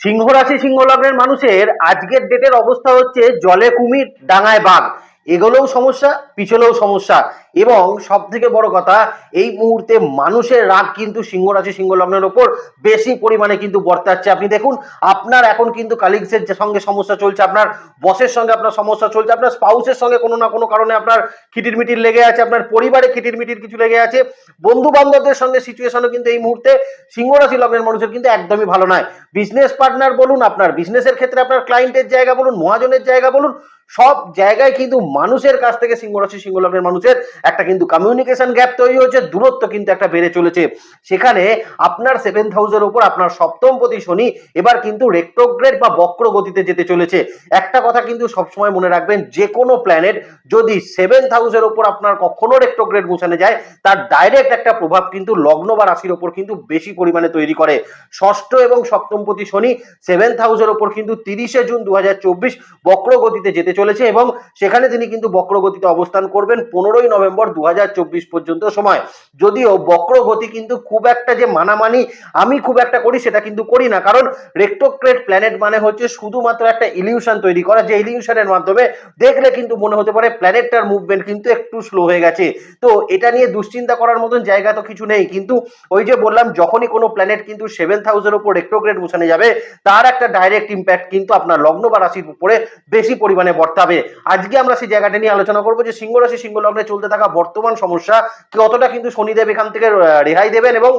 সিংহ রাশি সিংহ লগ্নের মানুষের আজকের ডেটের অবস্থা হচ্ছে জলে কুমির ডাঙায় বাঘ। এগুলোও সমস্যা, পিছলেও সমস্যা। এবং সব থেকে বড় কথা, এই মুহূর্তে মানুষের রাগ কিন্তু সিংহ রাশি সিংহ লগ্নের ওপর বেশি পরিমাণে কিন্তু বর্তাচ্ছে। আপনি দেখুন, আপনার এখন কিন্তু কালিগসের সঙ্গে সমস্যা চলছে, আপনার বসের সঙ্গে আপনার সমস্যা চলছে, আপনার স্পাউসের সঙ্গে কোনো না কোনো কারণে আপনার খিটির মিটির লেগে আছে, আপনার পরিবারে খিটির মিটির কিছু লেগে আছে। বন্ধু বান্ধবদের সঙ্গে সিচুয়েশনও কিন্তু এই মুহূর্তে সিংহ রাশি লগ্নের মানুষের কিন্তু একদমই ভালো নয়। বিজনেস পার্টনার বলুন আপনার বিজনেসের ক্ষেত্রে আপনার ক্লায়েন্টের জায়গা বলুন, মহাজনের জায়গা বলুন সব জায়গায় কিন্তু মানুষের কাছ থেকে সিংহ রাশি সিংহ লগ্নের মানুষের একটা কিন্তু কমিউনিকেশন গ্যাপ তৈরি হয়েছে, দূরত্ব কিন্তু একটা বেড়ে চলেছে। সেখানে আপনার সেভেন্থ হাউসের উপর আপনার সপ্তম প্রতি শনি এবার কিন্তু রেক্টোগ্রেড বা বক্র গতিতে যেতে চলেছে। একটা কথা কিন্তু সবসময় মনে রাখবেন, যে কোনো প্ল্যানেট যদি সেভেন্থ হাউসের উপর আপনার কখনো রেক্টোগ্রেড মুছানে যায়, তার ডাইরেক্ট একটা প্রভাব কিন্তু লগ্ন বা রাশির ওপর কিন্তু বেশি পরিমাণে তৈরি করে। ষষ্ঠ এবং সপ্তম প্রতি শনি সেভেন্থ হাউসের ওপর কিন্তু তিরিশে জুন দু বক্র গতিতে যেতে চলেছে এবং সেখানে তিনি কিন্তু বক্র গতিতে অবস্থান করবেন পনেরোই নভেম্বর দু হাজার চব্বিশ পর্যন্ত সময়। যদিও বক্র গতি কিন্তু খুব একটা যে মানামানি আমি খুব একটা করি সেটা কিন্তু করি না। কারণ রেক্টোক্রেট প্ল্যানেট মানে হচ্ছে শুধুমাত্র একটা ইলিউশন তৈরি করা, যে ইলিউশনের মাধ্যমে দেখলে কিন্তু মনে হতে পারে প্ল্যানেটটার মুভমেন্ট কিন্তু একটু স্লো হয়ে গেছে। তো এটা নিয়ে দুশ্চিন্তা করার মতন জায়গা তো কিছু নেই। কিন্তু ওই যে বললাম, যখনই কোনো প্ল্যানেট কিন্তু সেভেন হাউসের উপর রেক্টোগ্রেড মুছানে যাবে, তার একটা ডাইরেক্ট ইম্প্যাক্ট কিন্তু আপনার লগ্ন বা রাশির উপরে বেশি পরিমাণে বর্তাবে আজকে আমরা সেই জায়গাটা নিয়ে আলোচনা করব যে সিংহ রাশি সিংহ লগ্নে চলতে থাকা বর্তমান সমস্যা কতটা কিন্তু শনিদেব এখান থেকে রেহাই দেবেন এবং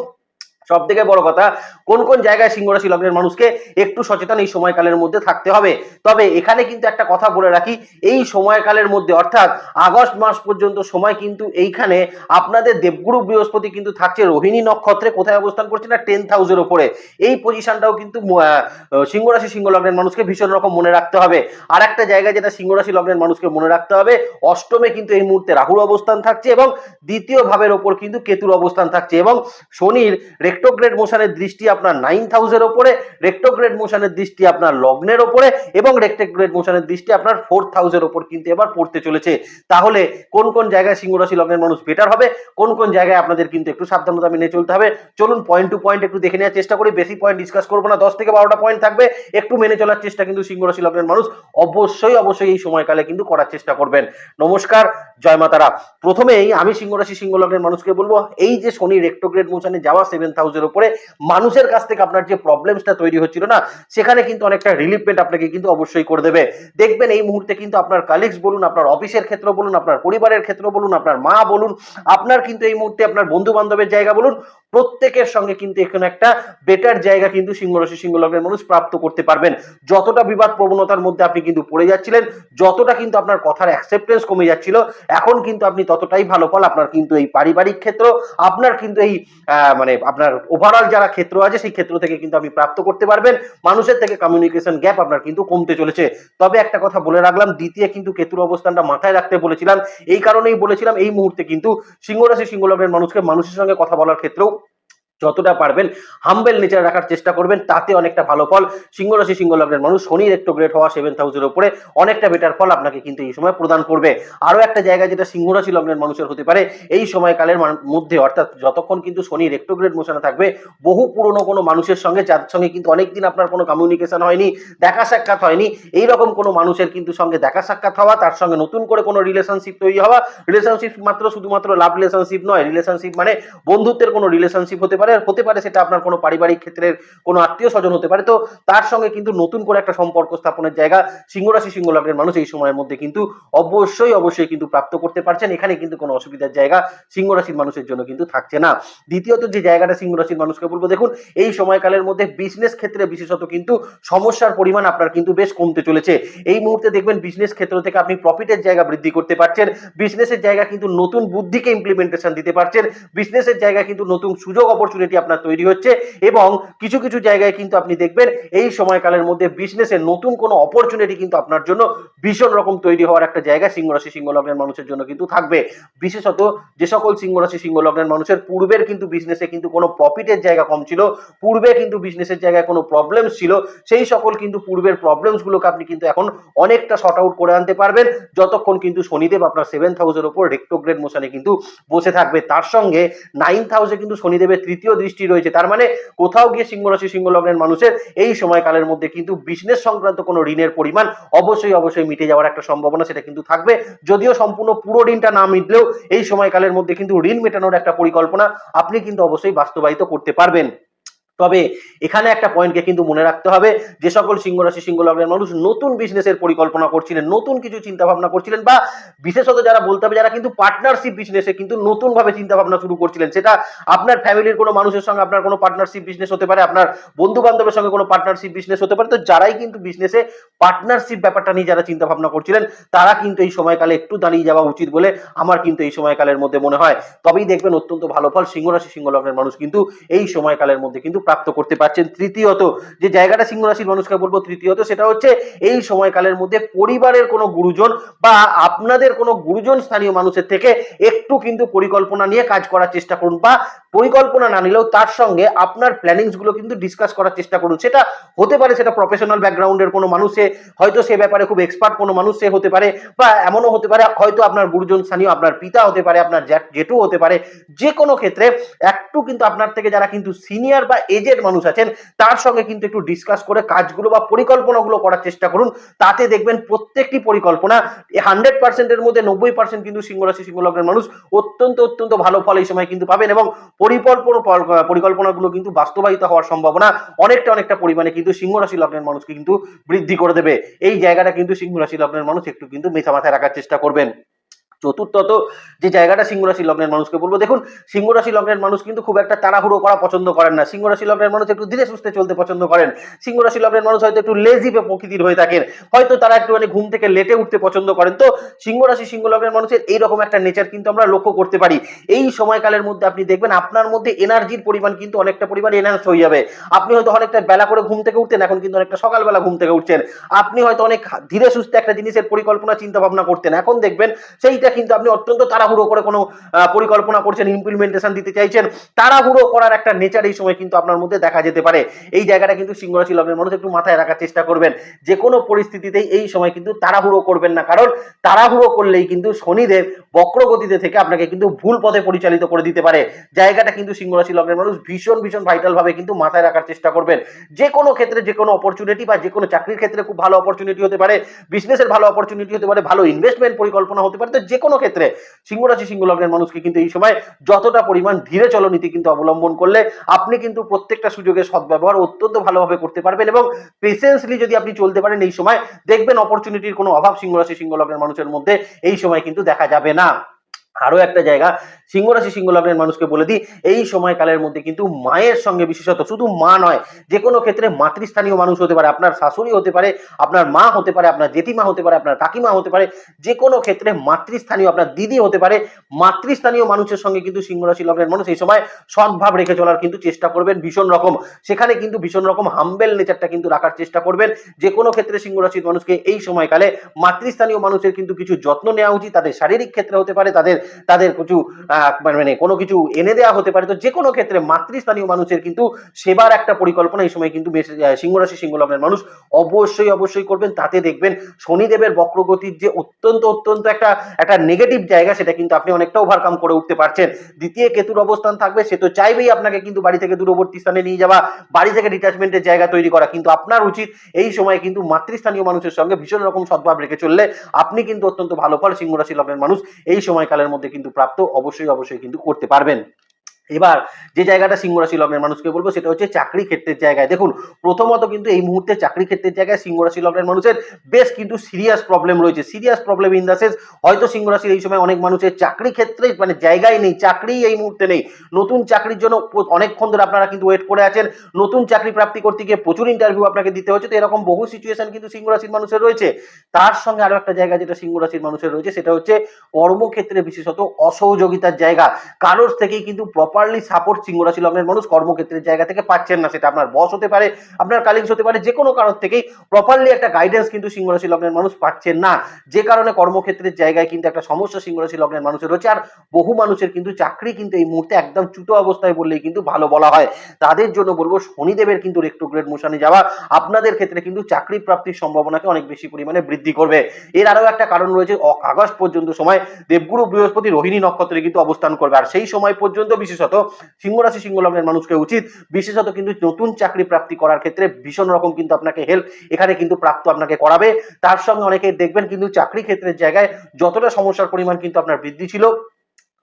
সব থেকে বড় কথা কোন কোন জায়গায় সিংহ রাশি লগ্নের মানুষকে একটু সচেতন এই সময়কালের মধ্যে থাকতে হবে। তবে এখানে কিন্তু একটা কথা বলে রাখি এই সময়কালের মধ্যে অর্থাৎ আগস্ট মাস পর্যন্ত সময় কিন্তু এইখানে আপনাদের দেবগুরু বৃহস্পতি কিন্তু থাকছে রোহিণী নক্ষত্রে কোথায় অবস্থান করছে না টেন্থ হাউসের ওপরে। এই পজিশনটাও কিন্তু আহ, সিংহ লগ্নের মানুষকে ভীষণ রকম মনে রাখতে হবে। আর একটা জায়গায় যেটা সিংহ রাশি লগ্নের মানুষকে মনে রাখতে হবে অষ্টমে কিন্তু এই মুহূর্তে রাহুর অবস্থান থাকছে এবং দ্বিতীয় ভাবের ওপর কিন্তু কেতুর অবস্থান থাকছে এবং শনির রেক্টোগ্রেড মোশনের দৃষ্টি আপনার নাইন্থ হাউসের ওপরে, রেক্টোগ্রেড মোশনের দৃষ্টি আপনার লগ্নের ওপরে এবং রেক্টোগ্রেড মোশনের দৃষ্টি আপনার ফোর্থ হাউসের ওপর কিন্তু এবার পড়তে চলেছে। তাহলে কোন কোন জায়গায় সিংহ রাশি লগ্নের মানুষ বেটার হবে? কোন কোন জায়গায় আপনাদের কিন্তু একটু সাবধানতা মেনে চলতে হবে? চলুন পয়েন্ট টু পয়েন্ট একটু দেখে নেওয়ার চেষ্টা করি। বেশি পয়েন্ট ডিসকাস করব না। দশ থেকে বারোটা পয়েন্ট থাকবে। একটু মেনে চলার চেষ্টা কিন্তু সিংহ রাশি লগ্নের মানুষ অবশ্যই অবশ্যই এই সময়কালে কিন্তু করার চেষ্টা করবেন। নমস্কার, জয় মাতারা। প্রথমেই আমি সিংহ রাশি সিংহ লগ্নের মানুষকে বলব, এই যে শনি রেক্টোগ্রেড মোশনে যাওয়া সেভেন সেভেন্থ হাউসের উপরে, মানুষের কাছ থেকে আপনার যে প্রবলেমসটা তৈরি হচ্ছিল না, সেখানে কিন্তু অনেকটা রিলিফমেন্ট আপনাকে কিন্তু অবশ্যই করে দেবে। দেখবেন এই মুহূর্তে কিন্তু আপনার কালিগস বলুন, আপনার অফিসের ক্ষেত্র বলুন, আপনার পরিবারের ক্ষেত্র বলুন, আপনার মা বলুন, আপনার কিন্তু এই মুহূর্তে আপনার বন্ধু বান্ধবের জায়গা বলুন, প্রত্যেকের সঙ্গে কিন্তু এখানে একটা বেটার জায়গা কিন্তু সিংহ রাশি, সিংহ মানুষ প্রাপ্ত করতে পারবেন। যতটা বিবাদ প্রবণতার মধ্যে আপনি কিন্তু পড়ে যাচ্ছিলেন, যতটা কিন্তু আপনার কথার অ্যাকসেপ্টেন্স কমে যাচ্ছিল, এখন কিন্তু আপনি ততটাই ভালো ফল, আপনার কিন্তু এই পারিবারিক ক্ষেত্র, আপনার কিন্তু এই মানে আপনার ওভারঅল যারা ক্ষেত্র আছে, সেই ক্ষেত্র থেকে কিন্তু আপনি প্রাপ্ত করতে পারবেন। মানুষের থেকে কমিউনিকেশন গ্যাপ আপনার কিন্তু কমতে চলেছে। তবে একটা কথা বলে রাখলাম, দ্বিতীয় কিন্তু কেতুর অবস্থানটা মাথায় রাখতে বলেছিলাম। এই কারণেই বলেছিলাম, এই মুহূর্তে কিন্তু সিংহরাশি, সিংহলগ্নের মানুষকে মানুষের সঙ্গে কথা বলার ক্ষেত্রেও যতটা পারবেন হাম্বেল নেচার রাখার চেষ্টা করবেন, তাতে অনেকটা ভালো ফল। সিংহ রাশি সিংহ লগ্নের মানুষ শনির একটু গ্রেট হওয়া সেভেন হাউসের উপরে অনেকটা বেটার ফল আপনাকে কিন্তু এই সময় প্রদান করবে। আরও একটা জায়গা যেটা সিংহ রাশি লগ্নের মানুষের হতে পারে, এই সময়কালের মধ্যে, অর্থাৎ যতক্ষণ কিন্তু শনি রেক্টোগ্রেড মোশনে থাকবে, বহু পুরনো কোনো মানুষের সঙ্গে, যার সঙ্গে কিন্তু অনেকদিন আপনার কোনো কমিউনিকেশন হয়নি, দেখা সাক্ষাৎ হয়নি এই রকম কোনো মানুষের কিন্তু সঙ্গে দেখা সাক্ষাৎ হওয়া, তার সঙ্গে নতুন করে কোনো রিলেশনশিপ তৈরি হওয়া রিলেশনশিপ মাত্র শুধুমাত্র লাভ রিলেশনশিপ নয় রিলেশনশিপ মানে বন্ধুত্বের কোনো রিলেশনশিপ হতে পারে আর হতে পারে সেটা আপনার কোনো পারিবারিক ক্ষেত্রের কোনো আত্মীয় স্বজন হতে পারে। তো তার সঙ্গে কিন্তু নতুন করে একটা সম্পর্ক স্থাপনের জায়গা সিংহরাশি সিংহ লগ্নের মানুষ এই সময়ের মধ্যে কিন্তু অবশ্যই অবশ্যই কিন্তু প্রাপ্ত করতে পারছেন। এখানে কিন্তু কোনো অসুবিধার জায়গা সিংহ রাশির মানুষের জন্য কিন্তু থাকছে না। দ্বিতীয়ত যে জায়গাটা সিংহ রাশির মানুষকে বলব, দেখুন, এই সময়কালের মধ্যে বিজনেস ক্ষেত্রে বিশেষত কিন্তু সমস্যার পরিমাণ আপনার কিন্তু বেশ কমতে চলেছে। এই মুহূর্তে দেখবেন বিজনেস ক্ষেত্র থেকে আপনি প্রফিটের জায়গা বৃদ্ধি করতে পারছেন। বিজনেসের জায়গা কিন্তু নতুন বুদ্ধিকে ইমপ্লিমেন্টেশন দিতে পারছেন। বিজনেসের জায়গা কিন্তু নতুন সুযোগ অপরচুনিটি আপনার তৈরি হচ্ছে এবং কিছু কিছু জায়গায় কিন্তু আপনি দেখবেন এই সময়কালের মধ্যে বিজনেসের নতুন কোনো অপরচুনিটি কিন্তু আপনার জন্য ভীষণ রকম তৈরি হওয়ার একটা জায়গা সিংহ রাশি, সিংহ লগ্নের মানুষের জন্য কিন্তু থাকবে। বিশেষত যে সকল সিংহ রাশি, সিংহ লগ্নের মানুষের পূর্বের কিন্তু বিজনেসে কিন্তু কোনো প্রফিটের জায়গা কম ছিল, পূর্বে কিন্তু বিজনেসের জায়গায় কোনো প্রবলেমস ছিল, সেই সকল কিন্তু পূর্বের প্রবলেমস গুলোকে আপনি কিন্তু এখন অনেকটা শর্ট আউট করে আনতে পারবেন। যতক্ষণ কিন্তু শনিদেব আপনার সেভেন হাউসের ওপর রেক্টোগ্রেড মোশনে কিন্তু বসে থাকবে। তার সঙ্গে নাইন্থ হাউসে কিন্তু শনিদেবের তৃতীয় তৃতীয় দৃষ্টি রয়েছে। তার মানে কোথাও গিয়ে সিংহ রাশি, সিংহ লগ্নের মানুষের এই সময়কালের মধ্যে কিন্তু বিজনেস সংক্রান্ত কোনো ঋণের পরিমাণ অবশ্যই অবশ্যই মিটে যাওয়ার একটা সম্ভাবনা সেটা কিন্তু থাকবে। যদিও সম্পূর্ণ পুরো ঋণটা না মিটলেও এই সময়কালের মধ্যে কিন্তু ঋণ মেটানোর একটা পরিকল্পনা আপনি কিন্তু অবশ্যই বাস্তবায়িত করতে পারবেন। তবে এখানে একটা পয়েন্টকে কিন্তু মনে রাখতে হবে, যে সকল সিংহ রাশি সিংহ লগ্নের মানুষ নতুন বিজনেসের পরিকল্পনা করছিলেন, নতুন কিছু চিন্তা ভাবনা করছিলেন বা বিশেষত যারা বলতে হবে, যারা কিন্তু পার্টনারশিপ বিজনেসে কিন্তু নতুন ভাবে চিন্তা ভাবনা শুরু করছিলেন, সেটা আপনার ফ্যামিলির কোনো মানুষের সঙ্গে, আপনার কোনো পার্টনারশিপ বিজনেস হতে পারে, আপনার বন্ধু বান্ধবের সঙ্গে কোনো পার্টনারশিপ বিজনেস হতে পারে, তো যারাই কিন্তু বিজনেসে পার্টনারশিপ ব্যাপারটা নিয়ে যারা চিন্তা ভাবনা করছিলেন, তারা কিন্তু এই সময়কালে একটু দাঁড়িয়ে যাওয়া উচিত বলে আমার কিন্তু এই সময়কালের মধ্যে মনে হয়। তবেই দেখবেন অত্যন্ত ভালো ফল সিংহ রাশি সিংহ লগ্নের মানুষ কিন্তু এই সময়কালের মধ্যে কিন্তু প্রাপ্ত করতে পারছেন। তৃতীয়ত, যে জায়গাটা সিংহ রাশির মানুষকে বলব তৃতীয়ত, সেটা হচ্ছে এই সময়কালের মধ্যে পরিবারের কোনো গুরুজন বা আপনাদের কোনো গুরুজন স্থানীয় মানুষের থেকে একটু কিন্তু পরিকল্পনা নিয়ে কাজ করার চেষ্টা করুন বা পরিকল্পনা না নিলেও তার সঙ্গে আপনার প্ল্যানিংসগুলো কিন্তু ডিসকাস করার চেষ্টা করুন। সেটা হতে পারে সেটা প্রফেশনাল ব্যাকগ্রাউন্ডের কোনো মানুষে হয়তো সে ব্যাপারে খুব এক্সপার্ট কোনো মানুষ হতে পারে বা এমনও হতে পারে, হয়তো আপনার গুরুজন স্থানীয়, আপনার পিতা হতে পারে, আপনার জেঠু হতে পারে যে কোনো ক্ষেত্রে একটু কিন্তু আপনার থেকে যারা কিন্তু সিনিয়র বা এজেড মানুষ আছেন, তার সঙ্গে কিন্তু একটু ডিসকাস করে কাজগুলো বা পরিকল্পনাগুলো করার চেষ্টা করুন। তাতে দেখবেন প্রত্যেকটি পরিকল্পনা হান্ড্রেড পার্সেন্টের মধ্যে নব্বই পার্সেন্ট কিন্তু সিংহ রাশি সিংহ লগ্নের মানুষ অত্যন্ত অত্যন্ত ভালো ফল এই সময় কিন্তু পাবেন এবং পরিকল্পনা, পরিকল্পনাগুলো কিন্তু বাস্তবায়িত হওয়ার সম্ভাবনা অনেকটা অনেকটা পরিমাণে কিন্তু সিংহ রাশি লগ্নের মানুষকে কিন্তু বৃদ্ধি করে দেবে। এই জায়গাটা কিন্তু সিংহ রাশি লগ্নের মানুষ একটু কিন্তু মেথা মাথায় রাখার চেষ্টা করবেন। চতুর্থত যে জায়গাটা সিংহ রাশি লগ্নের মানুষকে বলব, দেখুন, সিংহ রাশি লগ্নের মানুষ কিন্তু খুব একটা তাড়াহুড়ো করা পছন্দ করেন না। সিংহ রাশি লগ্নের মানুষ একটু ধীরে সুস্থে চলতে পছন্দ করেন। সিংহ রাশি লগ্নের মানুষ হয়তো একটু লেজি প্রকৃতির হয়ে থাকেন। হয়তো তারা একটুখানি ঘুম থেকে লেটে উঠতে পছন্দ করেন। তো সিংহ রাশি, সিংহ লগ্নের মানুষের এইরকম একটা নেচার কিন্তু আমরা লক্ষ্য করতে পারি। এই সময়কালের মধ্যে আপনি দেখবেন, আপনার মধ্যে এনার্জির পরিমাণ কিন্তু অনেকটা পরিমাণ এনহান্স হয়ে যাবে। আপনি হয়তো অনেকটা বেলা করে ঘুম থেকে উঠতেন, এখন কিন্তু অনেকটা সকালবেলা ঘুম থেকে উঠছেন। আপনি হয়তো অনেক ধীরে সুস্থে একটা জিনিসের পরিকল্পনা চিন্তা ভাবনা করতেন। এখন দেখবেন, সেইটা কিন্তু আপনি অত্যন্ত তাড়াহুড়ো করে কোনো পরিকল্পনা করছেন ইমপ্লিমেন্টেশন দিতে চাইছেন। তাড়াহুড়ো করার একটা নেচার এই সময় কিন্তু আপনার মধ্যে দেখা যেতে পারে। এই জায়গাটা কিন্তু সিংহ রাশি লগ্নের মানুষ একটু মাথায় রাখার চেষ্টা করবেন। যে কোনো পরিস্থিতিতেই এই সময় কিন্তু তাড়াহুড়ো করবেন না। কারণ তাড়াহুড়ো করলেই কিন্তু শনিদেব বক্রগতিতে থেকে আপনাকে কিন্তু ভুল পথে পরিচালিত করে দিতে পারে। জায়গাটা কিন্তু সিংহ রাশি লগ্নের মানুষ ভীষণ ভীষণ ভাইটাল ভাবে কিন্তু মাথায় রাখার চেষ্টা করবেন। যে কোনো ক্ষেত্রে, যে কোনো অপরচুনিটি বা যে কোনো চাকরির ক্ষেত্রে খুব ভালো অপরচুনিটি হতে পারে। বিজনেসের ভালো অপরচুনিটি হতে পারে। ভালো ইনভেস্টমেন্ট পরিকল্পনা হতে পারে। তো যে কোনো ক্ষেত্রে সিংহ রাশি, সিংহ লগ্নের মানুষকে কিন্তু এই সময় যতটা পরিমাণ ধীরে চলনীতি কিন্তু অবলম্বন করলে আপনি কিন্তু প্রত্যেকটা সুযোগের সদ্ব্যবহার অত্যন্ত ভালোভাবে করতে পারবেন এবং পেশেন্সলি যদি আপনি চলতে পারেন এই সময়, দেখবেন অপরচুনিটির কোনো অভাব সিংহ রাশি, সিংহ লগ্নের মানুষের মধ্যে এই সময় কিন্তু দেখা যাবে না। আরও একটা জায়গা, সিংহ রাশি, সিংহ লগ্নের মানুষকে বলে দিই, এই সময়কালের মধ্যে কিন্তু মায়ের সঙ্গে বিশেষত, শুধু মা নয় যে কোনো ক্ষেত্রে মাতৃস্থানীয় মানুষ হতে পারে, আপনার শাশুড়ি হতে পারে, আপনার মা হতে পারে, আপনার জেঠিমা হতে পারে, আপনার কাকিমা হতে পারে যে কোনো ক্ষেত্রে মাতৃস্থানীয়, আপনার দিদি হতে পারে, মাতৃস্থানীয় মানুষের সঙ্গে কিন্তু সিংহ রাশি লগ্নের মানুষ এই সময় সদ্ভাব রেখে চলার কিন্তু চেষ্টা করবেন ভীষণ রকম। সেখানে কিন্তু ভীষণ রকম হাম্বেল নেচারটা কিন্তু রাখার চেষ্টা করবেন। যে কোনো ক্ষেত্রে সিংহ রাশির মানুষকে এই সময়কালে মাতৃস্থানীয় মানুষের কিন্তু কিছু যত্ন নেওয়া উচিত, তাদের শারীরিক ক্ষেত্রে হতে পারে, তাদের তাদের কিছু মানে কোনো কিছু এনে দেওয়া হতে পারে। তো যে কোনো ক্ষেত্রে মাতৃস্থানীয় মানুষের কিন্তু সেবার একটা পরিকল্পনা এই সময় কিন্তু বেশ আহ, সিংহ রাশি সিংহ লগ্নের মানুষ অবশ্যই অবশ্যই করবেন। তাতে দেখবেন শনিদেবের বক্রগতির যে অত্যন্ত অত্যন্ত একটা একটা নেগেটিভ জায়গা সেটা কিন্তু আপনি অনেকটা ওভারকাম করে উঠতে পারছেন। দ্বিতীয় কেতুর অবস্থান থাকবে সে তো চাইবেই আপনাকে কিন্তু বাড়ি থেকে দূরবর্তী স্থানে নিয়ে যাওয়া বাড়ি থেকে ডিটাচমেন্টের জায়গা তৈরি করা। কিন্তু আপনার উচিত এই সময় কিন্তু মাতৃস্থানীয় মানুষের সঙ্গে ভীষণ রকম সদ্ভাব রেখে চললে আপনি কিন্তু অত্যন্ত ভালো ফল সিংহ রাশি লগ্নের মানুষ এই সময়কালের মধ্যে কিন্তু প্রাপ্ত অবশ্যই অবশ্যই কিন্তু করতে পারবেন। এবার যে জায়গাটা সিংহ রাশি লগ্নের মানুষকে বলব সেটা হচ্ছে চাকরি ক্ষেত্রের জায়গায়। দেখুন, প্রথমত কিন্তু এই মুহূর্তে চাকরি ক্ষেত্রের জায়গায় সিংহ রাশি লগ্নের মানুষের বেশ কিন্তু সিরিয়াস প্রবলেম রয়েছে। Serious problem in the sense হয়তো সিংহ রাশির এই সময় অনেক মানুষের চাকরি ক্ষেত্রে মানে জায়গায় নেই চাকরি এই মুহূর্তে নেই। নতুন চাকরির জন্য অনেকক্ষণ ধরে আপনারা কিন্তু ওয়েট করে আছেন। নতুন চাকরি প্রাপ্তি করতে গিয়ে প্রচুর ইন্টারভিউ আপনাকে দিতে হচ্ছে। তো এরকম বহু সিচুয়েশন কিন্তু সিংহ রাশির মানুষের রয়েছে। তার সঙ্গে আরও একটা জায়গা যেটা সিংহ রাশির মানুষের রয়েছে, সেটা হচ্ছে কর্মক্ষেত্রে বিশেষত অসহযোগিতার জায়গা। কারোর থেকেই কিন্তু প্রপারলি সাপোর্ট সিংহ রাশি লগ্নের মানুষ কর্মক্ষেত্রের জায়গা থেকে পাচ্ছেন না, সেটা আপনার বস হতে পারে, আপনার কালিংস হতে পারে, যে কোনো কারণ থেকেই প্রপারলি একটা গাইডেন্স কিন্তু সিংহ রাশি লগ্নের মানুষ পাচ্ছেন না। যে কারণে কর্মক্ষেত্রের জায়গায় কিন্তু একটা সমস্যা সিংহ রাশি লগ্নের মানুষের রয়েছে, আর বহু মানুষের কিন্তু চাকরি কিন্তু এই মুহূর্তে একদম চুটো অবস্থায় বললেই কিন্তু ভালো বলা হয়। তাদের জন্য বলব, শনিদেবের কিন্তু রেক্টোগ্রেড মোশানে যাওয়া, আপনাদের ক্ষেত্রে কিন্তু চাকরি প্রাপ্তির সম্ভাবনাকে অনেক বেশি পরিমাণে বৃদ্ধি করবে। এর আরও একটা কারণ রয়েছে আগস্ট পর্যন্ত সময় দেবগুরু বৃহস্পতি রোহিণী নক্ষত্রে কিন্তু অবস্থান করবে, আর সেই সময় পর্যন্ত বিশেষত বিশেষত সিংহ রাশি সিংহ লগ্নের মানুষকে উচিত, বিশেষত কিন্তু নতুন চাকরি প্রাপ্তি করার ক্ষেত্রে ভীষণ রকম কিন্তু আপনাকে হেল্প এখানে কিন্তু প্রাপ্ত আপনাকে করাবে। তার সঙ্গে অনেকে দেখবেন কিন্তু চাকরি ক্ষেত্রের জায়গায় যতটা সমস্যার পরিমাণ কিন্তু আপনার বৃদ্ধি ছিল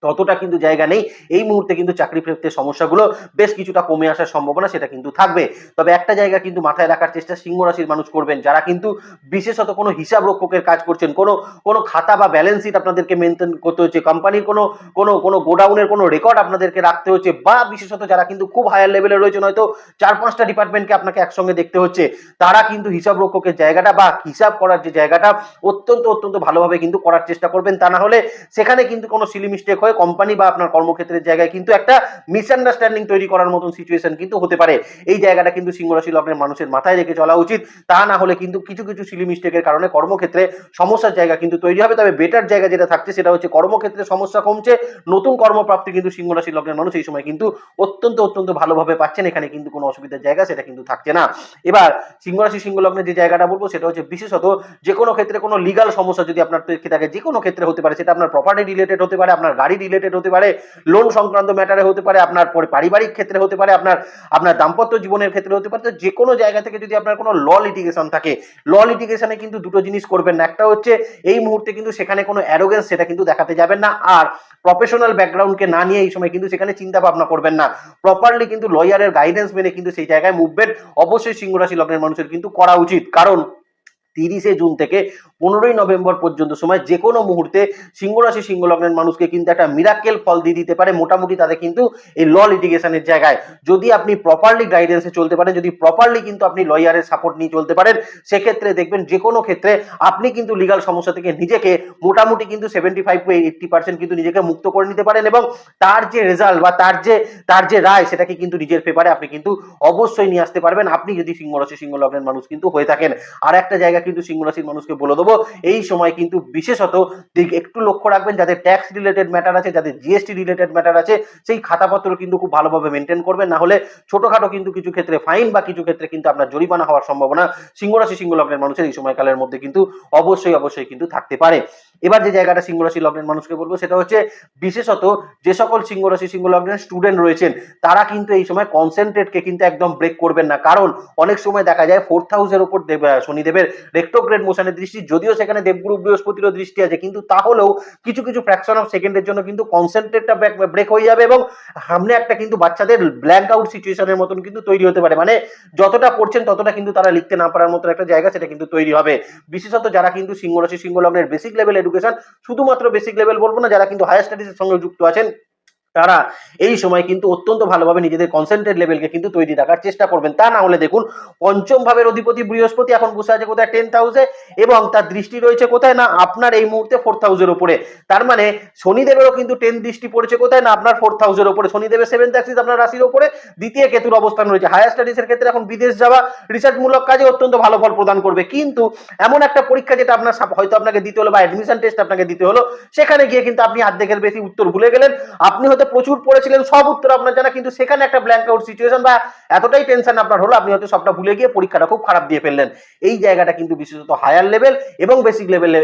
ততটা কিন্তু জায়গা নেই। এই মুহূর্তে কিন্তু চাকরি প্রাপ্তির সমস্যাগুলো বেশ কিছুটা কমে আসার সম্ভাবনা সেটা কিন্তু থাকবে। তবে একটা জায়গা কিন্তু মাথায় রাখার চেষ্টা সিংহ রাশির মানুষ করবেন। যারা কিন্তু বিশেষত কোনো হিসাব রক্ষকের কাজ করছেন, কোনো কোনো খাতা বা ব্যালেন্স শিট আপনাদেরকে মেনটেন করতে হচ্ছে কোম্পানির কোনো কোনো কোনো গোডাউনের কোনো রেকর্ড আপনাদেরকে রাখতে হচ্ছে, বা বিশেষত যারা কিন্তু খুব হায়ার লেভেলে রয়েছেন, হয়তো চার পাঁচটা ডিপার্টমেন্টকে আপনাকে একসঙ্গে দেখতে হচ্ছে, তারা কিন্তু হিসাব রক্ষকের জায়গাটা বা হিসাব করার যে জায়গাটা অত্যন্ত অত্যন্ত ভালোভাবে কিন্তু করার চেষ্টা করবেন। তা না হলে সেখানে কিন্তু কোনো সিলি মিস্টেক হয়ে কোম্পানি বা আপনার কর্মক্ষেত্রের জায়গায় কিন্তু একটা মিসআন্ডারস্ট্যান্ডিং তৈরি করার মতন সিচুয়েশন কিন্তু হতে পারে। এই জায়গাটা কিন্তু সিংহরাশি লগ্নের মানুষের মাথায় রেখে চলা উচিত। তা না হলে কিন্তু কিছু কিছু সিলি মিস্টেকের কারণে কর্মক্ষেত্রে সমস্যার জায়গা কিন্তু তৈরি হবে। তবে বেটার জায়গা যেটা থাকছে সেটা হচ্ছে কর্মক্ষেত্রে সমস্যা কমছে। নতুন কর্মপ্রাপ্তি কিন্তু সিংহরাশি লগ্নের মানুষ এই সময় কিন্তু অত্যন্ত অত্যন্ত ভালোভাবে পাচ্ছেন। এখানে কিন্তু কোনো অসুবিধার জায়গা সেটা কিন্তু থাকছে না। এবার সিংহরাশি সিংহ লগ্নের যে জায়গাটা বলব সেটা হচ্ছে বিশেষত যে কোনো ক্ষেত্রে কোনো লিগাল সমস্যা যদি আপনার থাকে যে কোনো ক্ষেত্রে হতে পারে, সেটা আপনার প্রপার্টি রিলেটেড হতে পারে, আপনার গাড়ি রিলেটেড হতে পারে লোন সংক্রান্ত ম্যাটারে হতে পারে, আপনার পরি- পারিবারিক ক্ষেত্রে হতে পারে, আপনার আপনার দাম্পত্য জীবনের ক্ষেত্রে হতে পারে, তো যে কোনো জায়গা থেকে যদি আপনার কোনো ল লিটিগেশন থাকে ল লিটিগেশনে কিন্তু দুটো জিনিস করবেন। না একটা হচ্ছে, এই মুহূর্তে কিন্তু সেখানে কোনো অ্যারোগেন্স সেটা কিন্তু দেখাতে যাবেন না, আর প্রফেশনাল ব্যাকগ্রাউন্ডকে না নিয়ে এই সময় কিন্তু সেখানে চিন্তা ভাবনা করবেন না। প্রপারলি কিন্তু লয়ারের গাইডেন্স মেনে কিন্তু সেই জায়গায় মুভমেন্ট অবশ্যই সিংহরাশি লগ্নের মানুষের কিন্তু করা উচিত। কারণ তিরিশে জুন থেকে পনেরোই নভেম্বর পর্যন্ত সময় যে কোনো মুহূর্তে সিংহরাশি সিংহ লগ্নের মানুষকে কিন্তু একটা মিরাক্কেল ফল দিয়ে দিতে পারে। মোটামুটি তাদের কিন্তু এই ল লিটিগেশনের জায়গায়। যদি আপনি প্রপারলি গাইডেন্সে চলতে পারেন, যদি প্রপারলি কিন্তু আপনি লয়ারের সাপোর্ট নিয়ে চলতে পারেন, সেক্ষেত্রে দেখবেন যে কোনো ক্ষেত্রে আপনি কিন্তু লিগাল সমস্যা থেকে নিজেকে মোটামুটি কিন্তু seventy five to eighty percent কিন্তু নিজেকে মুক্ত করে নিতে পারেন এবং তার যে রেজাল্ট বা তার যে তার যে রায়, সেটাকে কিন্তু নিজের পেপারে আপনি কিন্তু অবশ্যই নিয়ে আসতে পারবেন। আপনি যদি সিংহরাশি সিংহ লগ্নের মানুষ কিন্তু হয়ে থাকেন। আর একটা জায়গা কিন্তু সিংহ রাশির মানুষকে বলে দেবো। এই সময় কিন্তু বিশেষত একটু লক্ষ্য রাখবেন যাদের ট্যাক্স রিলেটেড ম্যাটার আছে যাদের জিএসটি রিলেটেড ম্যাটার আছে, সেই খাতাপত্র কিন্তু খুব ভালোভাবে মেনটেন করবেন। না হলে ছোটখাটো কিন্তু কিছু ক্ষেত্রে ফাইন বা কিছু ক্ষেত্রে কিন্তু আপনার জরিমানা হওয়ার সম্ভাবনা সিংহরাশি সিংহ লগ্নের মানুষের এই সময়কালের মধ্যে কিন্তু অবশ্যই অবশ্যই কিন্তু থাকতে পারে। এবার যে জায়গাটা সিংহরাশি লগ্নের মানুষকে বলব, সেটা হচ্ছে বিশেষত যে সকল সিংহরাশি সিংহ লগ্নের স্টুডেন্ট রয়েছেন, তারা কিন্তু এই সময় কনসেন্ট্রেটকে কিন্তু একদম ব্রেক করবেন না। কারণ অনেক সময় দেখা যায় ফোর্থ হাউসের উপর দেব শনিদেবের রেক্টোগ্রেড মোশনের দৃষ্টি, যদিও সেখানে দেবগুরু বৃহস্পতিরও দৃষ্টি আছে, কিন্তু তাহলেও কিছু কিছু ফ্র্যাকশন অফ সেকেন্ডের জন্য কিন্তু কনসেন্ট্রেটটা ব্রেক হয়ে যাবে এবং সামনে একটা কিন্তু বাচ্চাদের ব্ল্যাঙ্ক আউট সিচুয়েশনের মতন কিন্তু তৈরি হতে পারে। মানে যতটা পড়ছেন ততটা কিন্তু তারা লিখতে না পারার মতো একটা জায়গা সেটা কিন্তু তৈরি হবে। বিশেষত যারা কিন্তু সিংহরাশি সিংহ লগ্নের বেসিক লেভেল এডুকেশন শুধুমাত্র বেসিক লেভেল বলব না, যারা কিন্তু হায়ার স্টাডিজের সঙ্গে যুক্ত আছেন তারা এই সময় কিন্তু অত্যন্ত ভালোভাবে নিজেদের কনসেন্ট্রেট লেভেলকে কিন্তু তৈরি রাখার চেষ্টা করবেন। তা না হলে দেখুন, পঞ্চম ভাবের অধিপতি বৃহস্পতি এখন বসে আছে কোথায়? টেন্থ হাউসে এবং তার দৃষ্টি রয়েছে কোথায় না আপনার এই মুহূর্তে ফোর্থ হাউসের উপরে। তার মানে শনিদেবেরও কিন্তু টেন দৃষ্টি পড়েছে কোথায় না আপনার ফোর্থ হাউসের উপরে। শনিদেবের সেভেন্থ অ্যাক্সিস আপনার রাশির উপরে। দ্বিতীয় কেতুর অবস্থান রয়েছে। হায়ার স্টাডিজের ক্ষেত্রে এখন বিদেশ যাওয়া রিসার্চমূলক কাজে অত্যন্ত ভালো ফল প্রদান করবে। কিন্তু এমন একটা পরীক্ষা যেটা আপনার হয়তো আপনাকে দিতে হলো বা অ্যাডমিশন টেস্ট আপনাকে দিতে হলো, সেখানে গিয়ে কিন্তু আপনি অর্ধেকের বেশি উত্তর ভুলে গেলেন। আপনি হয়তো প্রচুর পড়েছিলেন, সব উত্তর আপনার জানা, কিন্তু সেখানে একটা ব্ল্যাঙ্ক আউট সিচুয়েশন বা এতটাই টেনশন আপনার হলো, আপনি হয়তো সবটা ভুলে গিয়ে পরীক্ষাটা খুব খারাপ দিয়ে ফেললেন। এই জায়গাটা কিন্তু বিশেষত হায়ার লেভেল এবং বেসিক লেভেলে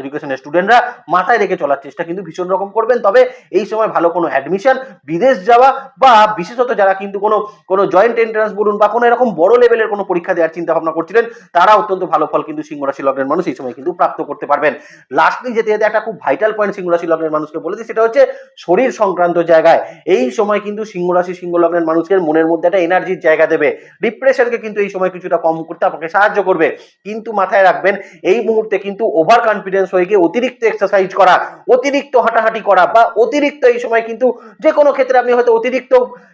এডুকেশনের স্টুডেন্টরা মাথায় রেখে চলার চেষ্টা কিন্তু ভীষণ রকম করবেন। তবে এই সময় ভালো কোনো অ্যাডমিশন বিদেশ যাওয়া বা বিশেষত যারা কিন্তু কোনো কোনো জয়েন্ট এন্ট্রান্স বলুন বা কোনো এরকম বড় লেভেলের কোনো পরীক্ষা দেওয়ার চিন্তা ভাবনা করছিলেন, তারা অত্যন্ত ভালো ফল কিন্তু সিংহরাশি লগ্নের মানুষ এই সময় কিন্তু প্রাপ্ত করতে পারবেন। লাস্টলি যেতে যেতে একটা খুব ভাইটাল পয়েন্ট সিংহরাশি লগ্নের মানুষকে বলে দিই, সেটা হচ্ছে শরীর সংক্রান্ত জায়গায়। এই সময় কিন্তু সিংহরাশি সিংহ লগ্নের মানুষের মনের মধ্যে একটা এনার্জির জায়গা দেবে। ডিপ্রেশনকে কিন্তু এই সময় কিছুটা কম করতে আপনাকে সাহায্য করবে। কিন্তু মাথায় রাখবেন, এই মুহূর্তে কিন্তু ওভার কনফিডেন্স হয়ে গিয়ে অতিরিক্ত এক্সারসাইজ করা, অতিরিক্ত হাঁটাহাঁটি করা বা অতিরিক্ত এই সময় কিন্তু যে কোনো ক্ষেত্রে আপনি হয়তো অতিরিক্ত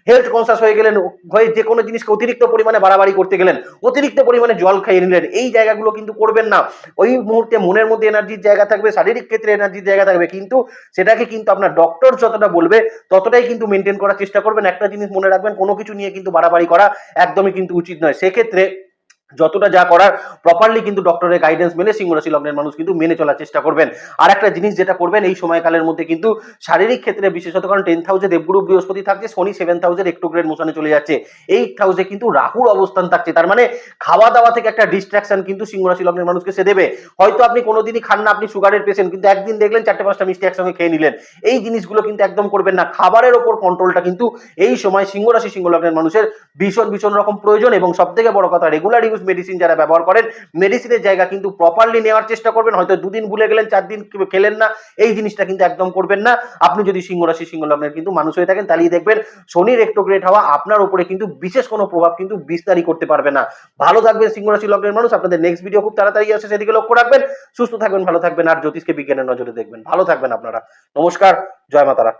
হেলথ কনসাস হয়ে গেলেন, হয়ে যে কোনো জিনিসকে অতিরিক্ত পরিমাণে বাড়াবাড়ি করতে গেলেন, অতিরিক্ত পরিমাণে জল খাইয়ে নিলেন, এই জায়গাগুলো কিন্তু করবেন না। ওই মুহূর্তে মনের মধ্যে এনার্জির জায়গা থাকবে, শারীরিক ক্ষেত্রে এনার্জির জায়গা থাকবে, কিন্তু সেটাকে কিন্তু আপনার ডক্টর যতটা বলবে ততটাই কিন্তু মেনটেন করার চেষ্টা করবেন। একটা জিনিস মনে রাখবেন, কোনো কিছু নিয়ে কিন্তু বাড়াবাড়ি করা একদমই কিন্তু উচিত নয়। সেক্ষেত্রে যতটা যা করার প্রপারলি কিন্তু ডক্টরের গাইডেন্স মেনে সিংহরাশি লগ্নের মানুষ কিন্তু মেনে চলার চেষ্টা করবেন। আর একটা জিনিস যেটা করবেন, এই সময়কালের মধ্যে কিন্তু শারীরিক ক্ষেত্রে বিশেষত কারণ টেন হাউসে দেবগুরু বৃহস্পতি থাকছে, শনি সেভেন হাউসের একটু গ্রেড মোশনে চলে যাচ্ছে। এইট হাউসে কিন্তু রাহুর অবস্থান থাকছে। তার মানে খাওয়া দাওয়া থেকে একটা ডিস্ট্রাকশন কিন্তু সিংহরাশি লগ্নের মানুষকে সে দেবে। হয়তো আপনি কোনোদিনই খান না, আপনি সুগারের পেশেন্ট কিন্তু একদিন দেখলেন চারটে পাঁচটা মিষ্টি একসঙ্গে খেয়ে নিলেন। এই জিনিসগুলো কিন্তু একদম করবেন না। খাবারের ওপর কন্ট্রোলটা কিন্তু এই সময় সিংহরাশি সিংহ লগ্নের মানুষের ভীষণ ভীষণ রকম প্রয়োজন এবং সব থেকে বড় কথা রেগুলার ইউজ মেডিসিন যারা ব্যবহার করেন মেডিসিনের জায়গা কিন্তু প্রপারলি নেওয়ার চেষ্টা করবেন। হয়তো দুদিন ভুলে গেলেন, চার দিন খেলেন না, এই জিনিসটা কিন্তু একদম করবেন না। আপনি যদি সিংহরাশি সিংহ লগ্নের কিন্তু মানুষ হয়ে থাকেন, তাহলেই দেখবেন শনির রেক্টোগ্রেড হওয়া আপনার উপরে কিন্তু বিশেষ কোনো প্রভাব কিন্তু বিস্তারই করতে পারবে না। ভালো থাকবেন সিংহ রাশি, লগ্নের মানুষ। আপনাদের নেক্সট ভিডিও খুব তাড়াতাড়ি আসে সেদিকে লক্ষ্য রাখবেন। সুস্থ থাকবেন, ভালো থাকবেন, আর জ্যোতিষকে বিজ্ঞানের নজরে দেখবেন। ভালো থাকবেন আপনারা। নমস্কার, জয় মাতারা।